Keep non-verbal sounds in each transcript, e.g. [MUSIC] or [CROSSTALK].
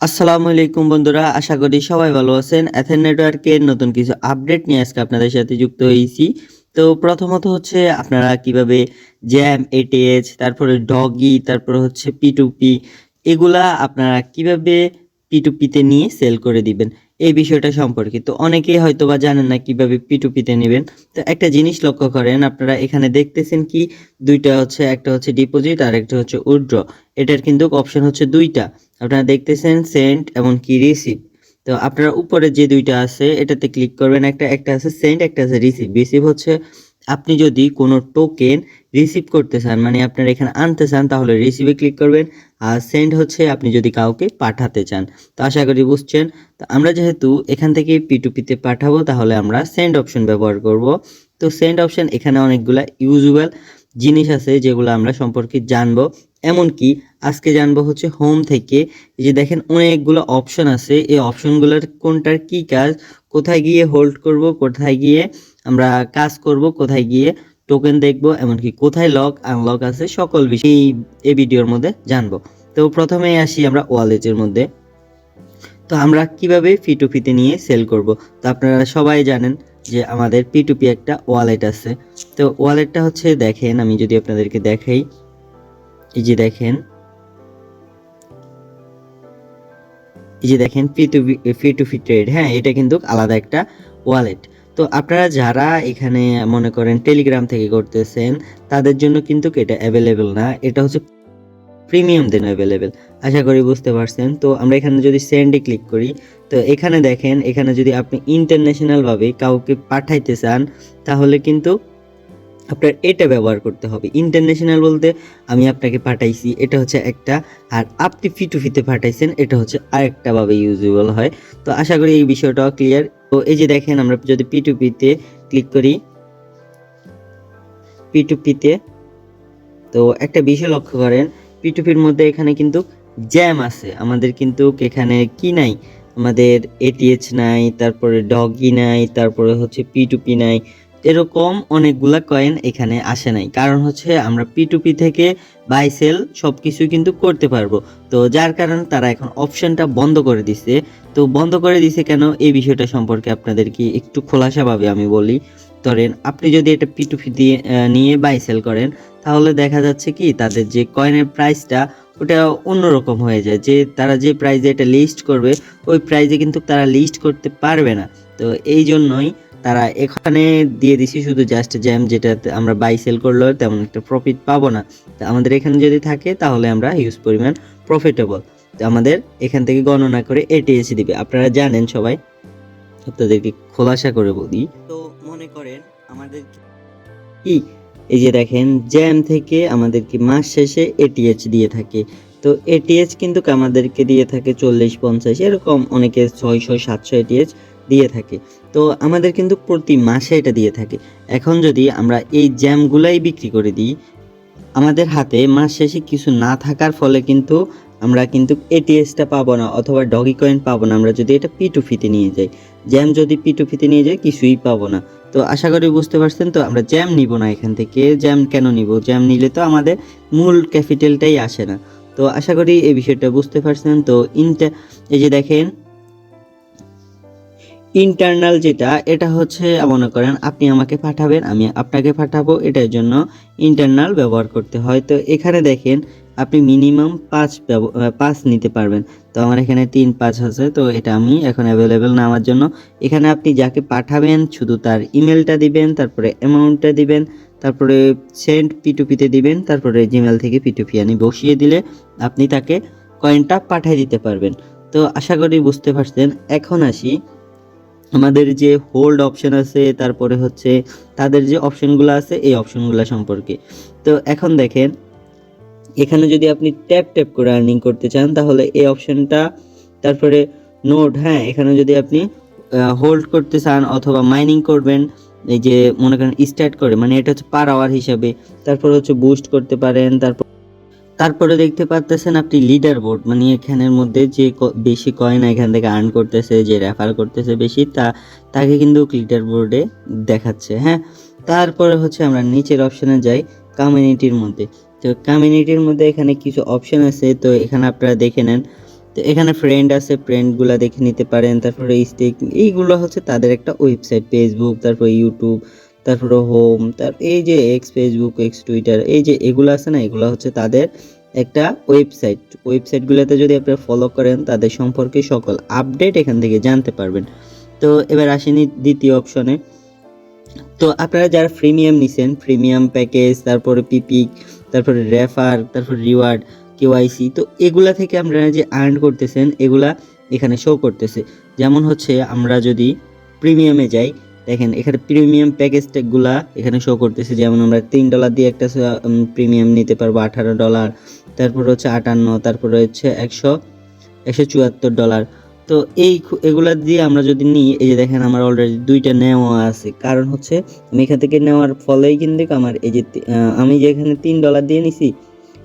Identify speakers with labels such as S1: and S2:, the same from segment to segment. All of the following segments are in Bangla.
S1: আসসালামু আলাইকুম বন্ধুরা, আশা করি সবাই ভালো আছেন। অ্যাথেন নেটওয়ার্কের নতুন কিছু আপডেট নিয়ে আজকে আপনাদের সাথে যুক্ত হয়েছি। তো প্রথমত হচ্ছে আপনারা কীভাবে জ্যাম এটিএচ তারপরে ডগি তারপরে হচ্ছে পিটুপি এগুলা আপনারা কীভাবে পিটুপিতে নিয়ে সেল করে দিবেন, এই বিষয়টা সম্পর্কে। তো অনেকেই হয়তো বা জানেন না কীভাবে পিটুপিতে নেবেন। তো একটা জিনিস লক্ষ্য করেন, আপনারা এখানে দেখতেছেন কি, দুইটা হচ্ছে, একটা হচ্ছে ডিপোজিট আর একটা হচ্ছে উইথড্র এটার কিন্তু অপশন হচ্ছে দুইটা। আপনারা দেখতেছেন সেন্ড এমনকি রিসিভ তো আপনারা উপরে যে দুইটা আছে, এটাতে ক্লিক করবেন একটা একটা আছে সেন্ট একটা আছে রিসিভ রিসিভ হচ্ছে আপনি যদি কোনো টোকেন রিসিভ করতে চান মানে আপনারা এখানে আনতে চান, তাহলে রিসিভে ক্লিক করবেন। আর সেন্ড হচ্ছে আপনি যদি কাউকে পাঠাতে চান। তো আশা করি বুঝছেন। তো আমরা যেহেতু এখান থেকে পিটুপিতে পাঠাবো, তাহলে আমরা সেন্ড অপশন ব্যবহার করব। তো সেন্ড অপশন এখানে অনেকগুলা ইউজুয়াল জিনিস আছে, যেগুলো আমরা সম্পর্কে জানব। এমনকি আজকে জানব হচ্ছে হোম থেকে, এই যে দেখেন অনেকগুলো অপশন আছে, এই অপশনগুলোর কোনটার কি কাজ, কোথায় গিয়ে হোল্ড করব, কোথায় গিয়ে আমরা কাজ করব, কোথায় গিয়ে টোকেন দেখব, এমনকি কোথায় লক আনলক আছে, সকল বিষয় এই- ভিডিওর মধ্যে জানব। তো প্রথমেই আসি আমরা ওয়ালেটের মধ্যে। তো আমরা কীভাবে ফিটুপিতে নিয়ে সেল করব? তো আপনারা সবাই জানেন যে আমাদের পিটুপি একটা ওয়ালেট আছে। তো ওয়ালেটটা হচ্ছে দেখেন, আমি যদি আপনাদেরকে দেখাই। এই যে দেখেন, এই যে দেখেন P to P to P trade হ্যাঁ এটা কিন্তু আলাদা একটা ওয়ালেট তো আপনারা যারা এখানে মনে করেন টেলিগ্রাম থেকে করতেছেন, তাদের জন্য কিন্তু এটা অ্যাভেলেবেল না। এটা হচ্ছে প্রিমিয়াম দেন অ্যাভেলেবেল আশা করি বুঝতে পারছেন। তো আমরা এখানে যদি সেন্ডে ক্লিক করি, তো এখানে দেখেন, এখানে যদি আপনি ইন্টারন্যাশনালভাবে কাউকে পাঠাইতে চান, তাহলে কিন্তু আপনার এটা ব্যবহার করতে হবে। ইন্টারন্যাশনাল বলতে আমি আপনাকে পাঠাইছি, এটা হচ্ছে একটা। আর আপনি ফিটুফিতে পাঠাইছেন, এটা হচ্ছে আরেকটা ভাবে ইউজেবল হয়। তো আশা করি এই বিষয়টাও ক্লিয়ার তো এই যে দেখেন, আমরা যদি পিটুপিতে ক্লিক করি পিটুপিতে তো একটা বিষয় লক্ষ্য করেন পিটুপির মধ্যে এখানে কিন্তু জ্যাম আছে। আমাদের কিন্তু এখানে কি নাই? আমাদের এটিএচ নাই, তারপরে ডগি নাই, তারপরে হচ্ছে পিটুপি নাই। এরকম অনেকগুলা কয়েন এখানে আসে নাই। কারণ হচ্ছে আমরা পিটুপি থেকে বাই সেল সব কিছু কিন্তু করতে পারব। তো যার কারণে তারা এখন অপশনটা বন্ধ করে দিছে। তো বন্ধ করে দিছে কেন? এই বিষয়টা সম্পর্কে আপনাদেরকে একটু খোলাসাভাবে আমি বলি। ধরেন, আপনি যদি এটা পিটুপি দিয়ে নিয়ে বাই সেল করেন, তাহলে দেখা যাচ্ছে কি, তাদের যে কয়েনের প্রাইসটা ওটা অন্যরকম হয়ে যায়। যে তারা যে প্রাইজে এটা লিস্ট করবে, ওই প্রাইজে কিন্তু তারা লিস্ট করতে পারবে না। তো এই জন্যই তারা এখানে দিয়ে দিছি শুধু জাস্ট জ্যাম যেটা আমরা বাই সেল করলেও তেমন একটা প্রফিট পাবো না। তো আমাদের এখানে যদি থাকে, তাহলে আমরা হিউজ পরিমাণ প্রফিটেবল তো আমাদের এখান থেকে গণনা করে এটিএস দিবে। আপনারা জানেন সবাই, আপনাদেরকে খোলাসা করে বলি। তো মনে করেন আমাদের কি? এই যে দেখেন জ্যাম থেকে আমাদেরকে মাস শেষে এটিএচ দিয়ে থাকে। তো এটিএচ কিন্তু আমাদেরকে দিয়ে থাকে চল্লিশ পঞ্চাশ, এরকম অনেকে ছয়শো, সাতশো এটিএচ দিয়ে থাকে। তো আমাদের কিন্তু প্রতি মাসে এটা দিয়ে থাকে। এখন যদি আমরা এই জ্যামগুলাই বিক্রি করে দিই, আমাদের হাতে মাস শেষে কিছু না থাকার ফলে কিন্তু আমরা কিন্তু এটিএসটা পাবো না অথবা ডগি কয়েন পাবো না। আমরা যদি এটা পিটুফিতে নিয়ে যাই, জ্যাম যদি পিটুফিতে নিয়ে যাই, কিছুই পাবো না। তো আশা করি বুঝতে পারছেন তো, আমরা জ্যাম নিব না এখান থেকে। জ্যাম কেন নিব? জ্যাম নিলে তো আমাদের মূল ক্যাপিটালটাই আসে না। তো আশা করি এই বিষয়টা বুঝতে পারছেন তো। ইনটা এই যে দেখেন ইন্টারনাল যেটা, এটা হচ্ছে, মনে করেন আপনি আমাকে পাঠাবেন, আমি আপনাকে পাঠাবো, এটার জন্য ইন্টারনাল ব্যবহার করতে হয়। তো এখানে দেখেন, আপনি মিনিমাম পাঁচ পাঁচ নিতে পারবেন। তো আমার এখানে তিন, পাঁচ আছে, তো এটা আমি এখন অ্যাভেলেবেল না আমার জন্য। এখানে আপনি যাকে পাঠাবেন, শুধু তার ইমেলটা দিবেন, তারপরে অ্যামাউন্টটা দিবেন, তারপরে সেন্ড পিটুপিতে দিবেন, তারপরে জিমেল থেকে পিটুপি আনি, বসিয়ে দিলে আপনি তাকে কয়েনটা পাঠিয়ে দিতে পারবেন। তো আশা করি বুঝতে পারছেন। এখন আসি আমাদের যে হোল্ড অপশন আছে, তারপরে হচ্ছে তাদের যে অপশনগুলো আছে, এই অপশনগুলো সম্পর্কে। তো এখন দেখেন, এখানে যদি আপনি ট্যাপ ট্যাপ করে আর্নিং করতে চান, তাহলে এই অপশনটা তারপরে নোট হ্যাঁ এখানে যদি আপনি হোল্ড করতে চান অথবা মাইনিং করবেন, এই যে মনে করেন স্টার্ট করে মানে এটা হচ্ছে পার আওয়ার হিসাবে, তারপর হচ্ছে বুস্ট করতে পারেন, তারপর তারপরে দেখতে পাচ্তেছেন আপনি লিডার বোর্ড মানে এখানের মধ্যে যে বেশি কয়েন এখান থেকে আর্ন করতেছে, যে রেফার করতেছে বেশি, তা, তাকে কিন্তু লিডার বোর্ডে দেখাচ্ছে হ্যাঁ? তারপরে হচ্ছে আমরা নিচের অপশনে যাই কমিউনিটির মধ্যে। তো কমিউনিটির মধ্যে এখানে কিছু অপশন আছে, তো এখানে আপনারা দেখে নেন। তো এখানে ফ্রেন্ড আছে ফ্রেন্ডগুলো দেখে নিতে পারেন, তারপরে স্টেক এইগুলো হচ্ছে তাদের একটা ওয়েবসাইট ফেসবুক তারপরে ইউটিউব তারপরে হোম তার এই যে এক্স ফেসবুক এক্স টুইটার এই যে এগুলো আছে না, এগুলো হচ্ছে তাদের একটা ওয়েবসাইট ওয়েবসাইটগুলোতে যদি আপনারা ফলো করেন, তাদের সম্পর্কে সকল আপডেট এখান থেকে জানতে পারবেন। তো এবার আসেনি দ্বিতীয় অপশনে তো আপনারা যারা প্রিমিয়াম নিছেন প্রিমিয়াম প্যাকেজ তারপরে পিপিক তারপরে রেফার তারপরে রিওয়ার্ড কেওয়াইসি তো এগুলা থেকে আপনারা যে আর্ন করতেছেন, এগুলা এখানে শো করতেছে। যেমন হচ্ছে আমরা যদি প্রিমিয়ামে যাই দেখেন এখানে প্রিমিয়াম প্যাকেজগুলা এখানে শো করতেছে। যেমন আমরা তিন ডলার দিয়ে একটা প্রিমিয়াম নিতে পারব, আঠারো ডলার তারপর হচ্ছে আটান্ন, তারপরে হচ্ছে একশো একশো চুয়াত্তর ডলার তো এই এগুলা দিয়ে আমরা যদি নিই, এই যে দেখেন আমার অলরেডি দুইটা নেওয়া আছে। কারণ হচ্ছে আমি এখান থেকে নেওয়ার ফলেই কিন্তু আমার এই যে আমি যে এখানে তিন ডলার দিয়ে নিছি,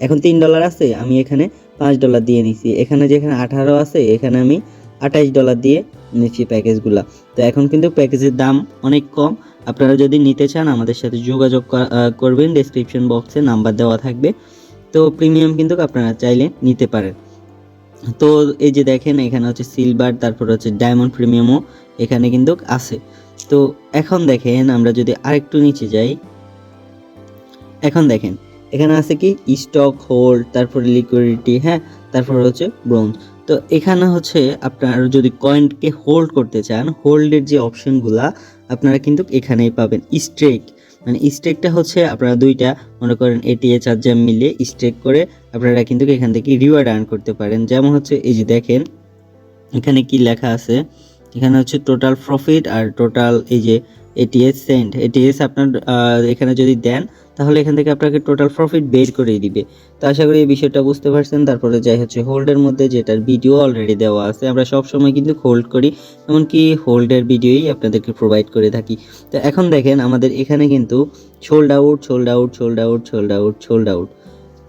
S1: এখন তিন ডলার আছে, আমি এখানে পাঁচ ডলার দিয়ে নিছি। এখানে যেখানে আঠারো আছে, এখানে আমি আঠাইশ ডলার দিয়ে নিচ্ছি প্যাকেজগুলা। তো এখন কিন্তু প্যাকেজের দাম অনেক কম। আপনারা যদি নিতে চান, আমাদের সাথে যোগাযোগ করবেন। ডেসক্রিপশন বক্সে নাম্বার দেওয়া থাকবে। তো প্রিমিয়াম কিন্তু আপনারা চাইলে নিতে পারেন। তো এই যে দেখেন, এখানে হচ্ছে সিলভার তারপর হচ্ছে ডায়মন্ড প্রিমিয়ামও এখানে কিন্তু আছে। তো এখন দেখেন, আমরা যদি আরেকটু নিচে যাই। এখন দেখেন, এখানে আছে কি? স্টক হোল্ড তারপরে লিকুইডিটি হ্যাঁ? তারপর হচ্ছে ব্রোঞ্জ তো এখানে হচ্ছে আপনার যদি কয়েনকে হোল্ড করতে চান হোল্ডের যে অপশনগুলা আপনারা কিন্তু এখানেই পাবেন স্ট্রেক মানে স্ট্রেকটা হচ্ছে আপনারা দুইটা, মনে করেন এটিএ চার্জার মিলিয়ে স্ট্রেক করে আপনারা কিন্তু এখান থেকে রিওয়ার্ড আর্ন করতে পারেন। যেমন হচ্ছে এই যে দেখেন, এখানে কি লেখা আছে? এখানে হচ্ছে টোটাল প্রফিট আর টোটাল এই যে এটিএস সেন্ট এটিএস আপনার এখানে যদি দেন তাহলে এখান থেকে আপনাকে টোটাল প্রফিট বের করে দিবে। তো আশা করি এই বিষয়টা বুঝতে পারছেন। তারপরে যাই হচ্ছে হোল্ডের মধ্যে যেটার ভিডিও অলরেডি দেওয়া আছে, আমরা সব সময় কিন্তু হোল্ড করি। এমনকি হোল্ডের ভিডিওই আপনাদেরকে প্রোভাইড করে থাকি। তো এখন দেখেন আমাদের এখানে কিন্তু sold out sold out sold out sold out sold out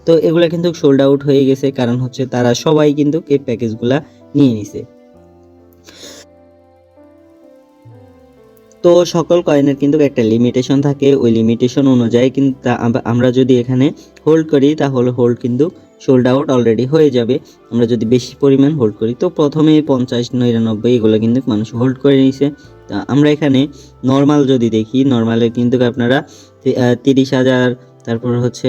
S1: তো এগুলো কিন্তু সোল্ড আউট হয়ে গেছে। কারণ হচ্ছে তারা সবাই কিন্তু এই প্যাকেজগুলা নিয়ে নিছে। তো সকল কয়েনের কিন্তু একটা লিমিটেশন থাকে। ওই লিমিটেশন অনুযায়ী কিন্তু আমরা যদি এখানে হোল্ড করি, তাহলে হোল্ড কিন্তু সোল্ড আউট অলরেডি হয়ে যাবে। আমরা যদি বেশি পরিমাণ হোল্ড করি, তো প্রথমে পঞ্চাশ, নিরানব্বই এগুলো কিন্তু মানুষ হোল্ড করে নিছে। তা আমরা এখানে নর্মাল যদি দেখি নর্মালে কিন্তু আপনারা তিরিশ হাজার, তারপর হচ্ছে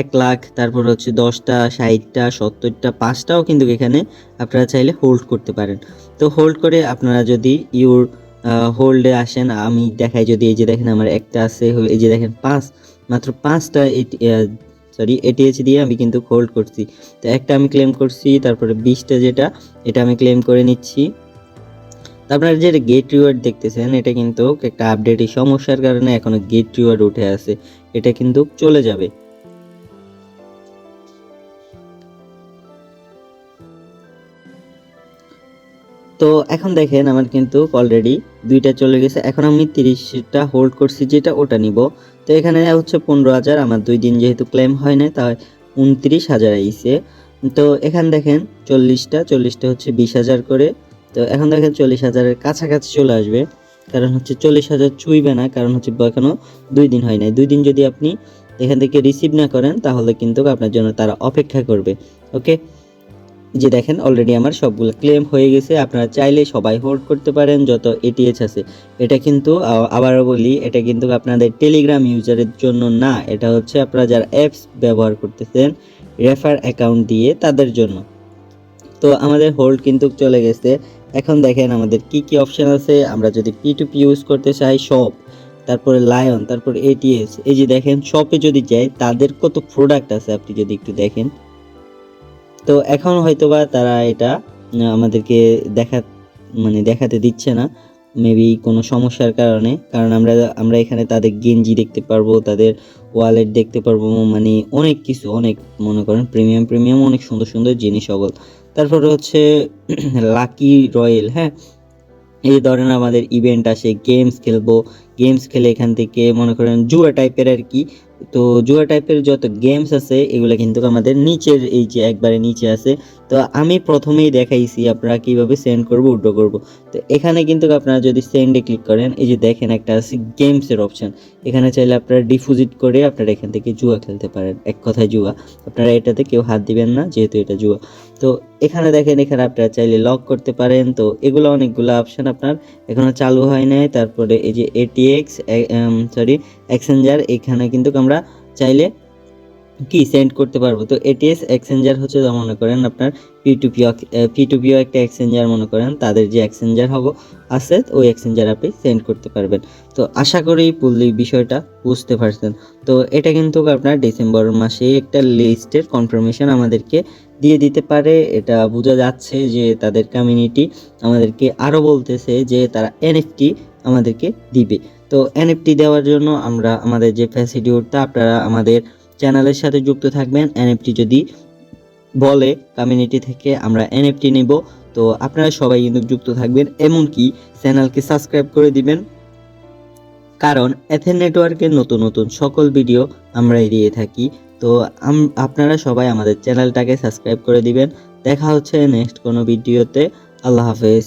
S1: এক লাখ, তারপর হচ্ছে দশটা, ষাটটা, সত্তরটা, পাঁচটাও কিন্তু এখানে আপনারা চাইলে হোল্ড করতে পারেন। তো হোল্ড করে আপনারা যদি ইউর হোল্ডে আসেন, আমি দেখাই যদি এই যে দেখেন আমার একটা আছে, এই যে দেখেন পাঁচ, মাত্র পাঁচটা সরি এটিএচ দিয়ে আমি কিন্তু হোল্ড করছি। তো একটা আমি ক্লেম করছি, তারপরে বিশটা যেটা, এটা আমি ক্লেম করে নিচ্ছি। তারপরে যে গেট রিওয়ার্ড দেখতেছেন, এটা কিন্তু একটা আপডেটের সমস্যার কারণে এখনও গেট রিওয়ার্ড উঠে আছে, এটা কিন্তু চলে যাবে। তো এখন দেখেন আমার কিন্তু অলরেডি দুইটা চলে গেছে। এখন আমি তিরিশটা হোল্ড করছি যেটা ওটা নিব। তো এখানে হচ্ছে পনেরো হাজার। আমার দুই দিন যেহেতু ক্লেম হয় না তাই উনত্রিশ হাজার আইছে। তো এখান দেখেন চল্লিশটা চল্লিশটা হচ্ছে বিশ হাজার করে। তো এখন দেখেন চল্লিশ হাজারের কাছাকাছি চলে আসবে। কারণ হচ্ছে চল্লিশ হাজার চুইবে না, কারণ হচ্ছে এখনও দুই দিন হয় নাই। দুই দিন যদি আপনি এখান থেকে রিসিভ না করেন, তাহলে কিন্তু আপনার জন্য তারা অপেক্ষা করবে। ওকে যে দেখেন অলরেডি আমার সবগুলো ক্লেম হয়ে গেছে। আপনারা চাইলে সবাই হোল্ড করতে পারেন, যত এটিএচ আছে। এটা কিন্তু আবারও বলি, এটা কিন্তু আপনাদের টেলিগ্রাম ইউজারের জন্য না। এটা হচ্ছে আপনারা যারা অ্যাপস ব্যবহার করতেছেন রেফার অ্যাকাউন্ট দিয়ে তাদের জন্য। তো আমাদের হোল্ড কিন্তু চলে গেছে। এখন দেখেন আমাদের কি কি অপশান আছে। আমরা যদি পি টু পি ইউজ করতে চাই শপ তারপরে লায়ন তারপরে এটিএস এই যে দেখেন শপে যদি যাই, তাদের কত প্রোডাক্ট আছে, আপনি যদি একটু দেখেন। তো এখন হয়তোবা তারা এটা আমাদেরকে দেখা মানে দেখাতে দিচ্ছে না। মেবি কোনো সমস্যার কারণে, কারণ আমরা আমরা এখানে তাদের গেঞ্জি দেখতে পারব, তাদের ওয়ালেট দেখতে পারব মানে অনেক কিছু, অনেক, মনে করেন প্রিমিয়াম প্রিমিয়াম অনেক সুন্দর সুন্দর জিনিস সকল তারপরে হচ্ছে [CLEARS THROAT] লাকি রয়েল হ্যাঁ? এই ধরেন আমাদের ইভেন্ট আসে গেমস খেলব গেমস খেলে এখান থেকে মনে করেন জুয়া টাইপের আর কি তো জুয়া টাইপের যত গেমস আছে, এগুলো কিন্তু আমাদের নিচের এই যে একবারে নিচে আছে, তো আমি প্রথমেই দেখাইছি আপনারা কীভাবে সেন্ড করব, উড্রো করব। তো এখানে কিন্তু আপনারা যদি সেন্ডে ক্লিক করেন, এই যে দেখেন একটা আছে গেমসের অপশন এখানে চাইলে আপনারা ডিপোজিট করে আপনারা এখান থেকে জুয়া খেলতে পারেন, এক কথায় জুয়া। আপনারা এটাতে কেউ হাত দিবেন না, যেহেতু এটা জুয়া। তো এখানে দেখেন, এখানে আপনারা চাইলে লক করতে পারেন। তো এগুলো অনেকগুলো অপশন আপনার এখনও চালু হয় নাই। তারপরে এই যে এটিএক্স সরি এক্সচেঞ্জার এখানে কিন্তু আমরা চাইলে কি সেন্ড করতে পারব? তো এটিএস এক্সচেঞ্জার হচ্ছে মনে করেন আপনার পিটুপি পিটুপিও একটা এক্সচেঞ্জার মনে করেন, তাদের যে এক্সচেঞ্জার হব, আছে, ওই এক্সচেঞ্জার আপনি সেন্ড করতে পারবেন। তো আশা করি পুলি বিষয়টা বুঝতে পারছেন। তো এটা কিন্তু আপনার ডিসেম্বর মাসে একটা লিস্টের কনফার্মেশন আমাদেরকে দিয়ে দিতে পারে। এটা বোঝা যাচ্ছে যে তাদের কমিউনিটি আমাদেরকে আরও বলতেছে যে তারা এনএফটি আমাদেরকে দিবে। তো এনএফটি দেওয়ার জন্য আমরা আমাদের যে ফ্যাসিলিটিটা আপনারা আমাদের চ্যানেলের সাথে যুক্ত থাকবেন। এনএফটি যদি বলে কমিউনিটি থেকে আমরা এনএফটি নিব, তো আপনারা সবাই কিন্তু যুক্ত থাকবেন, এমনকি চ্যানেলকে সাবস্ক্রাইব করে দিবেন। কারণ এথেন নেটওয়ার্কের নতুন নতুন সকল ভিডিও আমরাই দিয়ে থাকি। তো আপনারা সবাই আমাদের চ্যানেলটাকে সাবস্ক্রাইব করে দিবেন। দেখা হচ্ছে নেক্সট কোনো ভিডিওতে আল্লাহ হাফেজ।